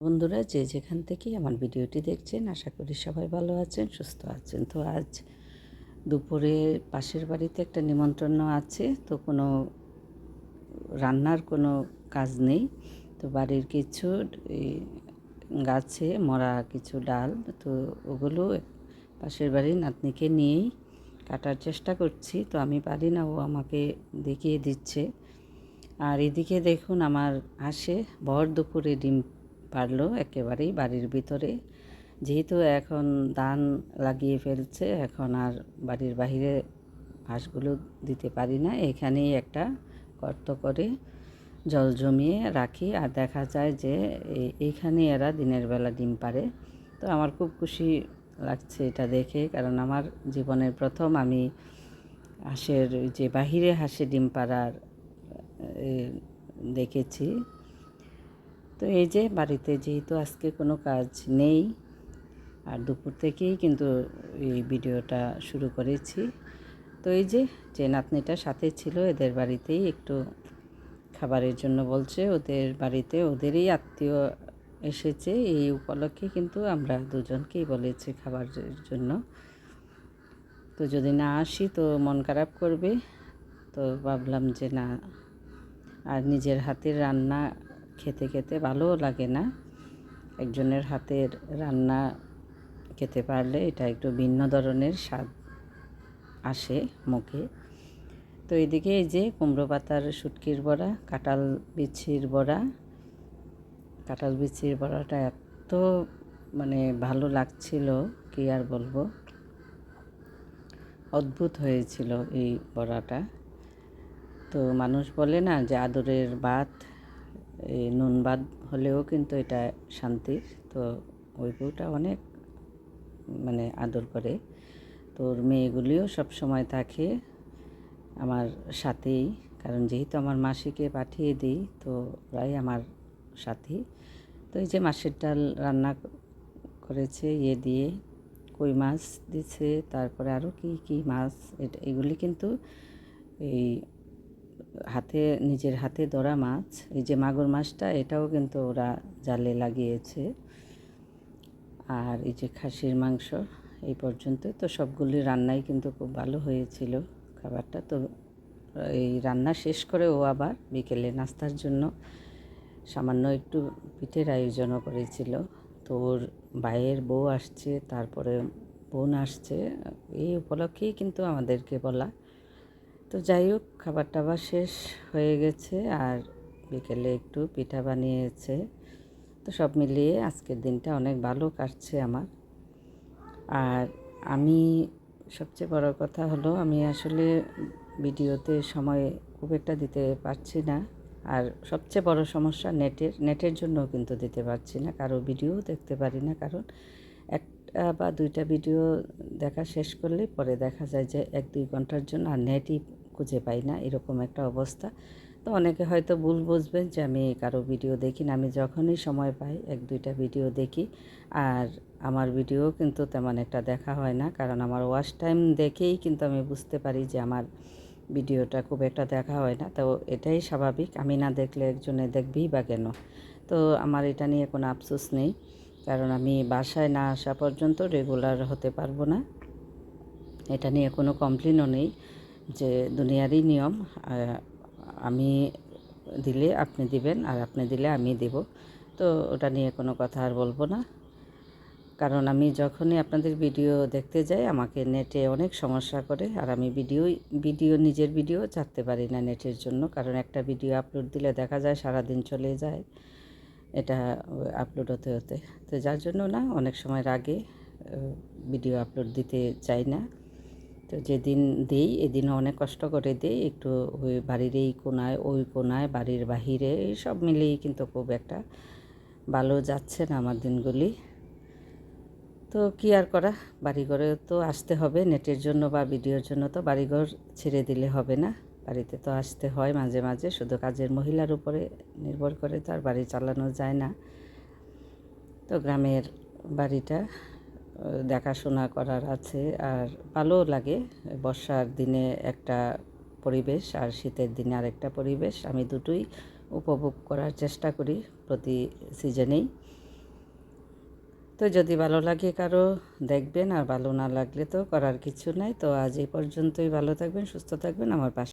বন্ধুরা যে যেখান থেকে আমার ভিডিওটি দেখছেন, আশা করি সবাই ভালো আছেন, সুস্থ আছেন। তো আজ দুপুরে পাশের বাড়িতে একটা নিমন্ত্রণ আছে, তো কোনো রান্নার কোনো কাজ নেই। তো বাড়ির কিছু গাছে মরা কিছু ডাল, তো ওগুলো পাশের বাড়ির নাতনিকে নিয়েই কাটার চেষ্টা করছি। তো আমি পারি না, ও আমাকে দেখিয়ে দিচ্ছে। আর এদিকে দেখুন, আমার হাঁসে ভর দুপুরে ডিম পারল একেবারেই বাড়ির ভিতরে। যেহেতু এখন ধান লাগিয়ে ফেলছে, এখন আর বাড়ির বাইরে হাঁসগুলো দিতে পারি না। এখানেই একটা গর্ত করে জল জমিয়ে রাখি। আর দেখা যায় যে এই- এইখানে এরা দিনের বেলা ডিম পারে তো আমার খুব খুশি লাগছে এটা দেখে। কারণ আমার জীবনের প্রথম আমি হাঁসের যে বাহিরে হাঁসে ডিম পাড়ার দেখেছি। তো এই যে বাড়িতে যেহেতু আজকে কোনো কাজ নেই, আর দুপুর থেকেই কিন্তু এই ভিডিওটা শুরু করেছি। তো এই যে যে নাতনিটা সাথে ছিল, এদের বাড়িতেই একটু খাবারের জন্য বলছে, ওদের বাড়িতে ওদেরই আত্মীয় এসেছে। এই উপলক্ষে কিন্তু আমরা দুজনকেই বলেছি খাবারের জন্য। তো যদি না আসি তো মন খারাপ করবে। তো ভাবলাম যে না, আর নিজের হাতের রান্না খেতে খেতে ভালোও লাগে না। একজনের হাতের রান্না খেতে পারলে এটা একটু ভিন্ন ধরনের স্বাদ আসে মুখে। তো এদিকে এই যে কুমড়ো পাতার শুটকির বড়া, কাঁঠাল বিছির বড়া, কাঁঠাল বিছির বড়াটা এত মানে ভালো লাগছিল, কি আর বলব? অদ্ভুত হয়েছিল এই বড়াটা। তো মানুষ বলে না যে আদরের ভাত এই নুন ভাত হলেও কিন্তু এটা শান্তির তো ওই বউটা অনেক মানে আদর করে। তো ওর মেয়েগুলিও সময় থাকে আমার সাথেই। কারণ যেহেতু আমার মাসিকে পাঠিয়ে দিই, তো প্রায় আমার সাথী। তো এই যে মাছের ডাল রান্না করেছে ইয়ে দিয়ে কই মাছ দিছে, তারপরে আরও কি কি মাছ, এটা, এগুলি কিন্তু এই হাতে, নিজের হাতে ধরা মাছ, এই যে মাগুর মাছটা, এটাও কিন্তু ওরা জালে লাগিয়েছে। আর এই যে খাসির মাংস, এই পর্যন্ত। তো সবগুলি রান্নাই কিন্তু খুব ভালো হয়েছিল খাবারটা। তো এই রান্না শেষ করে ও আবার বিকেলে নাস্তার জন্য সামান্য একটু পিঠের আয়োজনও করেছিল। তো ওর ভাইয়ের বউ আসছে, তারপরে বোন আসছে। এই উপলক্ষেই কিন্তু আমাদেরকে বলা তো যাই হোক খাবার টাবার শেষ হয়ে গেছে আর বিকেলে একটু পিঠা বানিয়েছে। তো সব মিলিয়ে আজকের দিনটা অনেক ভালো কাটছে আমার। আর আমি সবচেয়ে বড় কথা হলো, আমি আসলে ভিডিওতে সময় খুব একটা দিতে পারছি না। আর সবচেয়ে বড় সমস্যা নেটের নেটের জন্য কিন্তু দিতে পারছি না। কারও ভিডিও দেখতে পারি না, কারণ একটা বা দুইটা ভিডিও দেখা শেষ করলে পরে দেখা যায় যে এক দুই ঘণ্টার জন্য আর নেটই খুঁজে পাই না, এরকম একটা অবস্থা। তো অনেকে হয়তো ভুল বুঝবেন যে আমি কারও ভিডিও দেখি না, আমি যখনই সময় পাই এক দুইটা ভিডিও দেখি। আর আমার ভিডিও কিন্তু তেমন একটা দেখা হয় না, কারণ আমার ওয়াচ টাইম দেখেই কিন্তু আমি বুঝতে পারি যে আমার ভিডিওটা খুব একটা দেখা হয় না। তো এটাই স্বাভাবিক, আমি না দেখলে একজনে দেখবেই বা কেন? তো আমার এটা নিয়ে কোনো আফসোস নেই, কারণ আমি বাসায় না আসা পর্যন্ত রেগুলার হতে পারব না। এটা নিয়ে কোনো কমপ্লেনও নেই। যে দুনিয়ারই নিয়ম আমি দিলে আপনি দিবেন আর আপনি দিলে আমি দেব। তো ওটা নিয়ে কোনো কথা আর বলব না। কারণ আমি যখনই আপনাদের ভিডিও দেখতে যাই, আমাকে নেটে অনেক সমস্যা করে আর আমি ভিডিও ভিডিও, নিজের ভিডিও ছাড়তে পারি না নেটের জন্য। কারণ একটা ভিডিও আপলোড দিলে দেখা যায় সারাদিন চলে যায়, এটা আপলোড হতে হতে। তো যার জন্য না, অনেক সময় আগে ভিডিও আপলোড দিতে চাই না। তো যেদিন দিই এদিন অনেক কষ্ট করে দিই। একটু ওই বাড়ির এই কোনায়, ওই কোনায়, বাড়ির বাহিরে সব মিলিয়ে কিন্তু খুব একটা ভালো যাচ্ছে না আমার দিনগুলি। তো কি আর করা? বাড়িঘরে তো আসতে হবে, নেটের জন্য বা ভিডিওর জন্য তো বাড়িঘর ছেড়ে দিলে হবে না। বাড়িতে তো আসতে হয় মাঝে মাঝে, শুধু কাজের মহিলার উপরে নির্ভর করে তো আর বাড়ি চালানো যায় না। তো গ্রামের বাড়িটা দেখাশোনা করার আছে। আর ভালোও লাগে বর্ষার দিনে একটা পরিবেশ আর শীতের দিনে আরেকটা পরিবেশ। আমি দুটোই উপভোগ করার চেষ্টা করি প্রতি সিজনেই। তো যদি ভালো লাগে কারও, দেখবেন। আর ভালো না লাগলে তো করার কিছু নাই। তো আজ এই পর্যন্তই। ভালো থাকবেন, সুস্থ থাকবেন। আমার পাশে